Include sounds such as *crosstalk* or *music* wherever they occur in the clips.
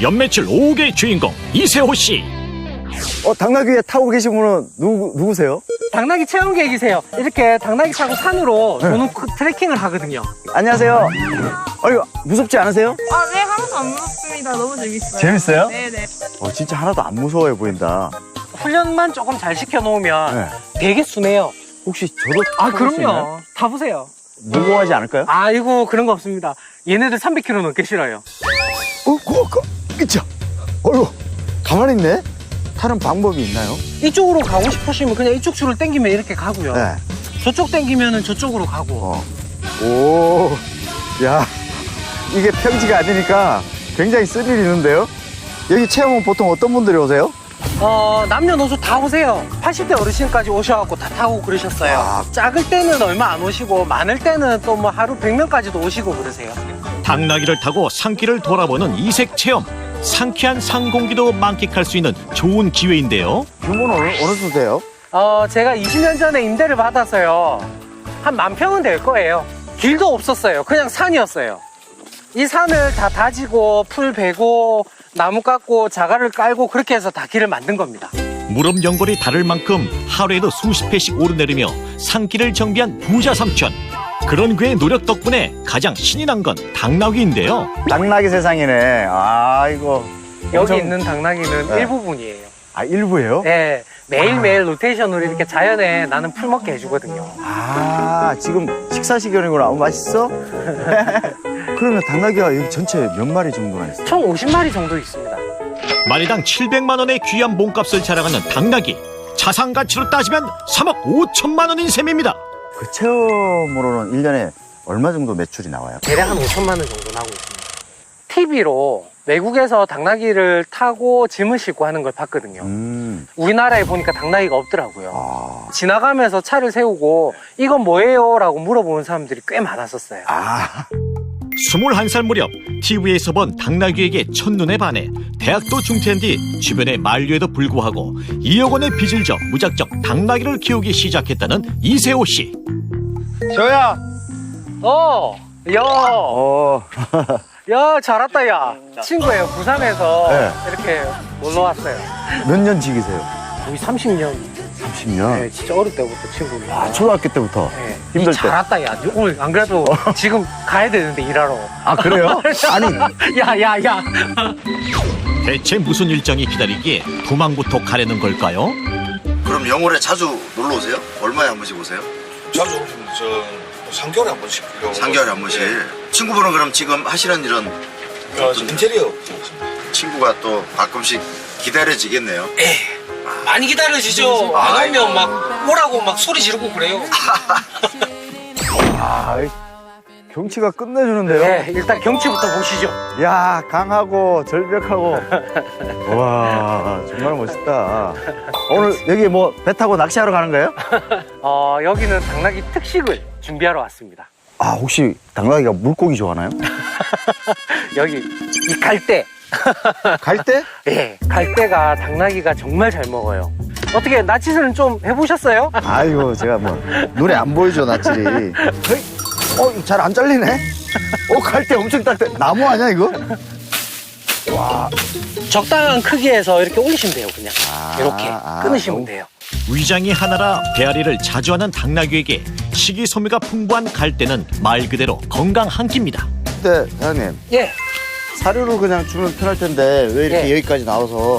연매출 5억의 주인공 이세호 씨. 어, 당나귀에 타고 계신 분은 누구, 누구세요? 당나귀 체험 계획이세요. 이렇게 당나귀 타고 산으로 네. 도는 크- 트레킹을 하거든요. 안녕하세요. 어이구, 무섭지 않으세요? 아, 네, 하나도 안 무섭습니다. 너무 재밌어요. 재밌어요? 네네. 어, 진짜 하나도 안 무서워해 보인다. 훈련만 조금 잘 시켜놓으면 네. 되게 순해요. 혹시 저도 아, 타볼 수 있나요? 그럼요. 타보세요. 무거워하지 않을까요? 아이고, 그런 거 없습니다. 얘네들 300kg 넘게 실어요. 어, 그거, 그, 그쵸? 어이구, 가만히 있네? 타는 방법이 있나요? 이쪽으로 가고 싶으시면 그냥 이쪽 줄을 당기면 이렇게 가고요. 네. 저쪽 당기면 저쪽으로 가고. 어. 오, 야, 이게 평지가 아니니까 굉장히 스릴 있는데요? 여기 체험은 보통 어떤 분들이 오세요? 어, 남녀노소 다 오세요. 80대 어르신까지 오셔갖고 다 타고 그러셨어요. 아. 작을 때는 얼마 안 오시고, 많을 때는 또 뭐 하루 100명까지도 오시고 그러세요. 당나귀를 타고 산길을 돌아보는 이색 체험. 상쾌한 산 공기도 만끽할 수 있는 좋은 기회인데요. 규모는 어느, 어느 정도 돼요? 어, 제가 20년 전에 임대를 받아서요. 한 만 평은 될 거예요. 길도 없었어요. 그냥 산이었어요. 이 산을 다 다지고 풀 베고 나무 깎고 자갈을 깔고 그렇게 해서 다 길을 만든 겁니다. 무릎 연골이 다를 만큼 하루에도 수십 회씩 오르내리며 산길을 정비한 부자 삼촌. 그런 그의 노력 덕분에 가장 신이 난 건 당나귀인데요. 당나귀 세상이네. 아이고. 여기 엄청- 있는 당나귀는 네. 일부분이에요. 아, 일부예요? 네, 매일매일 로테이션으로 이렇게 자연에 나는 풀 먹게 해주거든요. 아, 지금 식사 시간이구나. 어, 맛있어? *laughs* 그러면 당나귀가 여기 전체 몇 마리 정도나 있어요? 총 50마리 정도 있습니다. 마리당 700만 원의 귀한 몸값을 자랑하는 당나귀. 자산 가치로 따지면 3억 5천만 원인 셈입니다. 그 체험으로는 일년에 얼마 정도 매출이 나와요? 대략 한 5천만 원 정도 나오고 있습니다. TV로 외국에서 당나귀를 타고 짐을 싣고 하는 걸 봤거든요. 음, 우리나라에 보니까 당나귀가 없더라고요. 아, 지나가면서 차를 세우고 이건 뭐예요? 라고 물어보는 사람들이 꽤 많았었어요. 아, 21살 무렵 TV에서 본 당나귀에게 첫눈에 반해 대학도 중퇴한 뒤 주변의 만류에도 불구하고 2억 원의 빚을 져 무작정 당나귀를 키우기 시작했다는 이세호 씨. 저야! 어, 야, 어, *laughs* 야, 잘 왔다, 야. 친구예요. 부산에서 네. 이렇게 놀러 왔어요. 몇년 지기세요? 거의 30년. 30년? 네, 진짜 어릴 때부터 친구입니다. 아, 초등학교 때부터? 네. 힘들 이 때? 잘 왔다, 야. 오늘 안 그래도 지금 가야 되는데, 일하러. 아, 그래요? *laughs* 아니, 야, 야, 야. 대체 무슨 일정이 기다리기에 도망부터 가려는 걸까요? 그럼 영월에 자주 놀러 오세요? 얼마에 한 번씩 오세요? 자주 오시면 저 3개월에 한 번씩. 3개월에 한 번씩. 친구분은 그럼 지금 하시는 일은 네. 어, 저 인테리어. 친구가 또 가끔씩 기다려지겠네요. 많이 기다려지죠. 안 오면 막 오라고 막 소리 지르고 그래요. 아, 경치가 끝내주는데요? 네, 일단 경치부터 보시죠. 야, 강하고 절벽하고. *laughs* 와, 정말 멋있다. 오늘 여기 뭐 배 타고 낚시하러 가는 거예요? *laughs* 어, 여기는 당나귀 특식을 준비하러 왔습니다. 아, 혹시 당나귀가 물고기 좋아하나요? *laughs* 여기 이 갈대. *laughs* 갈 때? 예, 갈대가 당나귀가 정말 잘 먹어요. 어떻게 나치스는 좀 해보셨어요? *laughs* 아이고, 제가 뭐, 눈에 안 보이죠, 낯질이. 헤이, 어, 잘 안 잘리네? 어, 갈 때 엄청 딱, 때- 나무 아니야, 이거? 적당한 크기에서 이렇게 올리시면 돼요, 그냥. 아, 이렇게 아, 끊으시면 너무- 돼요. 위장이 하나라 배앓이를 자주 하는 당나귀에게 식이섬유가 풍부한 갈대는 말 그대로 건강 한 끼입니다. 근데, 사장님, 예, 사료를 그냥 주면 편할 텐데, 왜 이렇게 예. 여기까지 나와서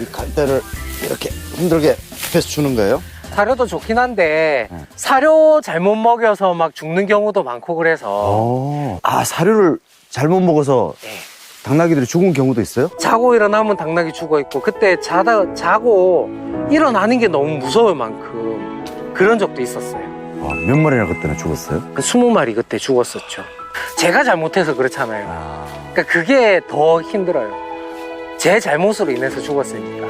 이 갈대를 이렇게 힘들게 앞에서 주는 거예요? 사료도 좋긴 한데 네. 사료 잘못 먹여서 막 죽는 경우도 많고 그래서 어. 아, 사료를 잘못 먹어서 예. 당나귀들이 죽은 경우도 있어요? 자고 일어나면 당나귀 죽어 있고 그때 자다 자고 일어나는 게 너무 무서울 만큼 그런 적도 있었어요. 아, 몇 마리나 그때는 죽었어요? 그 20마리 그때 죽었었죠. 제가 잘못해서 그렇잖아요. 아. 그러니까 그게 더 힘들어요. 제 잘못으로 인해서 죽었으니까.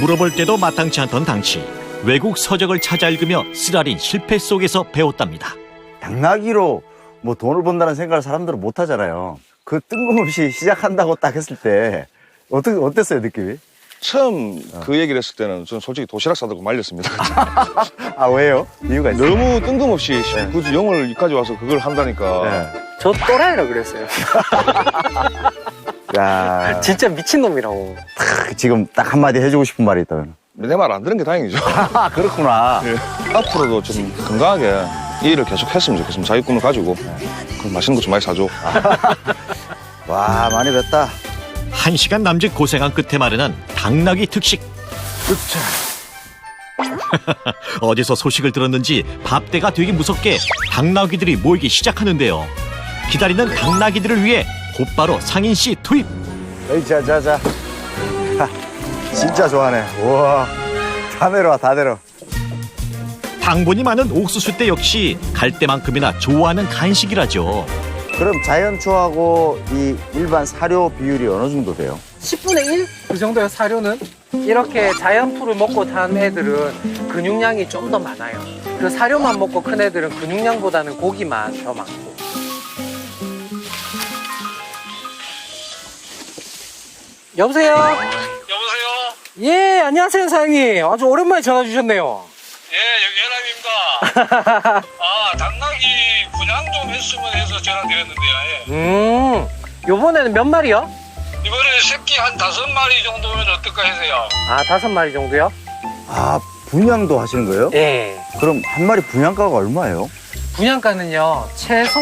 물어볼 때도 마땅치 않던 당시 외국 서적을 찾아 읽으며 쓰라린 실패 속에서 배웠답니다. 당나귀로 뭐 돈을 번다는 생각을 사람들은 못 하잖아요. 그 뜬금없이 시작한다고 딱 했을 때 어떻게 어땠어요 느낌이? 처음 그 얘기를 했을 때는 저는 솔직히 도시락 싸들고 말렸습니다. *laughs* 아 왜요? 이유가 있어요? 너무 뜬금없이 굳이 영월 여기까지 와서 그걸 한다니까. 네. 저 또라이라 그랬어요. *laughs* 야, *laughs* 진짜 미친놈이라고. 지금 딱 한마디 해주고 싶은 말이 있다면. 내 말 안 들은 게 다행이죠. 아, 그렇구나. 예. 앞으로도 좀 건강하게 이 일을 계속 했으면 좋겠습니다. 자기 꿈을 가지고 그 맛있는 거 좀 많이 사줘. 와, 많이 뵀다. 한 시간 남짓 고생한 끝에 마련한 당나귀 특식. *laughs* 어디서 소식을 들었는지 밥대가 되게 무섭게 당나귀들이 모이기 시작하는데요. 기다리는 당나귀들을 위해 곧바로 상인 씨 투입. 에이, 자, 자, 자. 하, 진짜 좋아하네. 우와. 다 내려와, 다 내려. 당분이 많은 옥수수 때 역시 갈 때만큼이나 좋아하는 간식이라죠. 그럼 자연초하고 이 일반 사료 비율이 어느 정도 돼요? 10분의 1? 그 정도요, 사료는? 이렇게 자연풀을 먹고 산 애들은 근육량이 좀 더 많아요. 그 사료만 먹고 큰 애들은 근육량보다는 고기만 더 많고. 여보세요? 여보세요? 예, 안녕하세요, 사장님. 아주 오랜만에 전화 주셨네요. 예, 여기람입니다. *laughs* 아, 당나귀 했으면 해서 전화 드렸는데요. 예. 음, 요번에는 몇 마리요? 이번에 새끼 한 다섯 마리 정도면 어떨까 해서요. 아, 다섯 마리 정도요? 아, 분양도 하시는 거예요? 예. 그럼 한 마리 분양가가 얼마예요? 분양가는요, 최소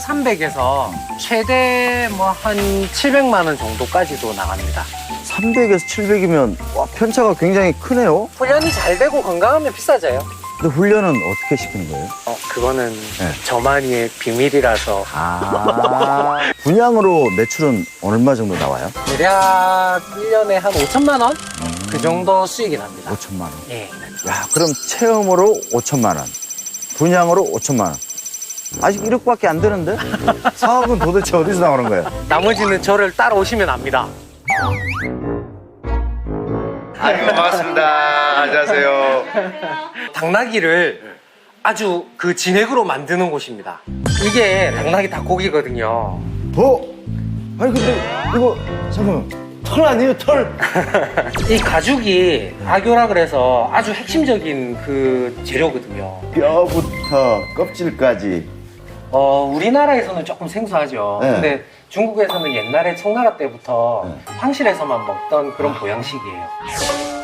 300에서 최대 뭐 한 700만 원 정도까지도 나갑니다. 300에서 700이면 와, 편차가 굉장히 크네요. 훈련이 잘 되고 건강하면 비싸져요. 근데 훈련은 어떻게 시키는 거예요? 어, 그거는 네. 저만의 비밀이라서 아, 분양으로 매출은 얼마 정도 나와요? 대략 1년에 한 5천만 원? 그 정도 수익이 납니다. 5천만 원. 예. 야, 그럼 체험으로 5천만 원, 분양으로 5천만 원. 아직 1억밖에 안 되는데? 사업은 도대체 어디서 나오는 거예요? 나머지는 저를 따라오시면 압니다. 아유, 반갑습니다. 안녕하세요. 당나귀를 아주 그 진액으로 만드는 곳입니다. 이게 당나귀 닭고기거든요. 어? 아니, 근데 이거, 잠깐만. 털 아니에요, 털? *laughs* 이 가죽이 악교라 그래서 아주 핵심적인 그 재료거든요. 뼈부터 껍질까지. 어, 우리나라에서는 조금 생소하죠. 네. 근데 중국에서는 옛날에 청나라 때부터 네. 황실에서만 먹던 그런 보양식이에요.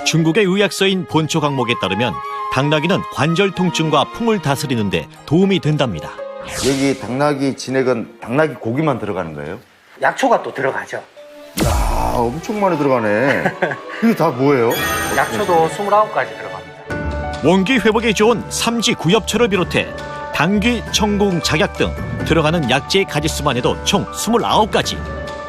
중국의 의학서인 본초 강목에 따르면 당나귀는 관절 통증과 풍을 다스리는데 도움이 된답니다. 여기 당나귀 진액은 당나귀 고기만 들어가는 거예요? 약초가 또 들어가죠. 아, 엄청 많이 들어가네. 이게 다 뭐예요? 약초도 29가지 들어갑니다. 원기 회복에 좋은 삼지 구엽초를 비롯해 당귀, 청궁, 작약 등 들어가는 약재의 가지수만 해도 총 29가지.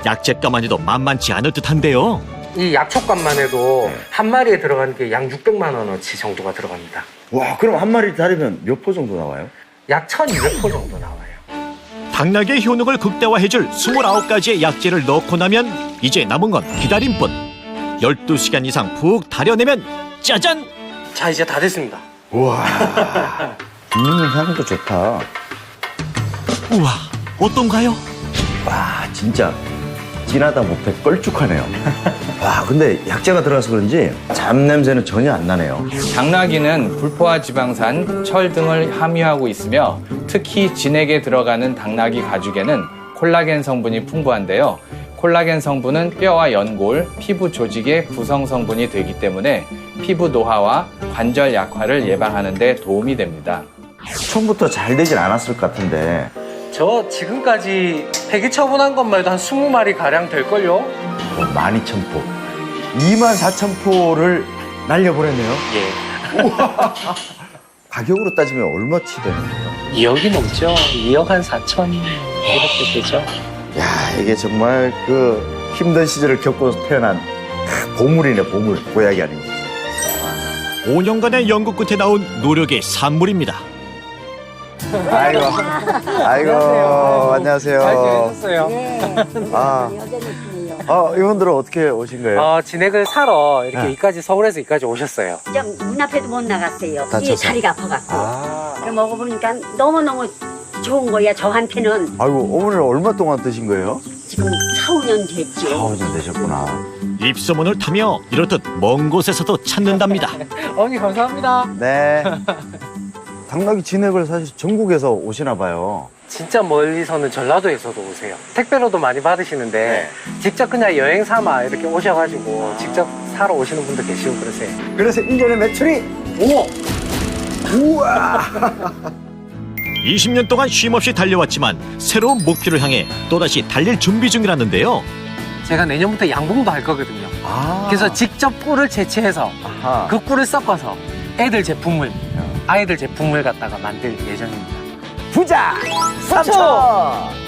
약재값만 해도 만만치 않을 듯한데요. 이 약초값만 해도 네. 한 마리에 들어가는 게 약 600만 원어치 정도가 들어갑니다. 와, 그럼 한 마리 다리면 몇 포 정도 나와요? 약 1200포 정도 나와요. 당나귀의 효능을 극대화해줄 29가지의 약재를 넣고 나면 이제 남은 건 기다림뿐. 12시간 이상 푹 달여내면 짜잔! 자, 이제 다 됐습니다. 우와. *laughs* 음, 향도 좋다. 우와, 어떤가요? 와, 진짜 진하다 못해 뻘쭉하네요. *laughs* 와, 근데 약재가 들어가서 그런지 잡냄새는 전혀 안 나네요. 당나귀는 불포화 지방산, 철 등을 함유하고 있으며 특히 진액에 들어가는 당나귀 가죽에는 콜라겐 성분이 풍부한데요. 콜라겐 성분은 뼈와 연골, 피부 조직의 구성 성분이 되기 때문에 피부 노화와 관절 약화를 예방하는 데 도움이 됩니다. 처음부터 잘 되진 않았을 것 같은데 저 지금까지 폐기 처분한 것만 해도 한 20마리 가량 될걸요? 12,000포, 24,000포를 날려보냈네요. 예. *laughs* 가격으로 따지면 얼마치 되는 거예요? 2억이 넘죠? 2억 한 4천 이렇게 되죠? 야, 이게 정말 그 힘든 시절을 겪고 태어난 보물이네, 보물. 보약이 아니고. 5년간의 연구 끝에 나온 노력의 산물입니다. 아이고, 아이고, 안녕하세요. 잘 지내셨어요? 아, 어, 이분들은 어떻게 오신 거예요? 어, 진액을 사러 이렇게 네. 이까지 서울에서 이까지 오셨어요. 좀문 앞에도 못 나갔어요. 다쳐서. 이 다리가 아파갖고. 아. 그래 먹어보니까 너무너무 좋은 거야. 저한테는 아이고, 어머니는 얼마 동안 드신 거예요? 지금 4, 5년 됐죠. 4, 5년 되셨구나. 입소문을 타며 이렇듯 먼 곳에서도 찾는답니다. *laughs* 어머니 감사합니다. 네. *laughs* 당나귀 진액을 사실 전국에서 오시나 봐요. 진짜 멀리서는 전라도에서도 오세요. 택배로도 많이 받으시는데 직접 그냥 여행 삼아 이렇게 오셔가지고 직접 사러 오시는 분도 계시고 그러세요. 그래서 1년에 매출이 오! 우와! *laughs* 20년 동안 쉼없이 달려왔지만 새로운 목표를 향해 또다시 달릴 준비 중이라는데요. 제가 내년부터 양봉도 할 거거든요. 아. 그래서 직접 꿀을 채취해서 아하. 그 꿀을 섞어서 애들 제품을 아이들 제품을 갖다가 만들 예정입니다. 부자! 삼촌!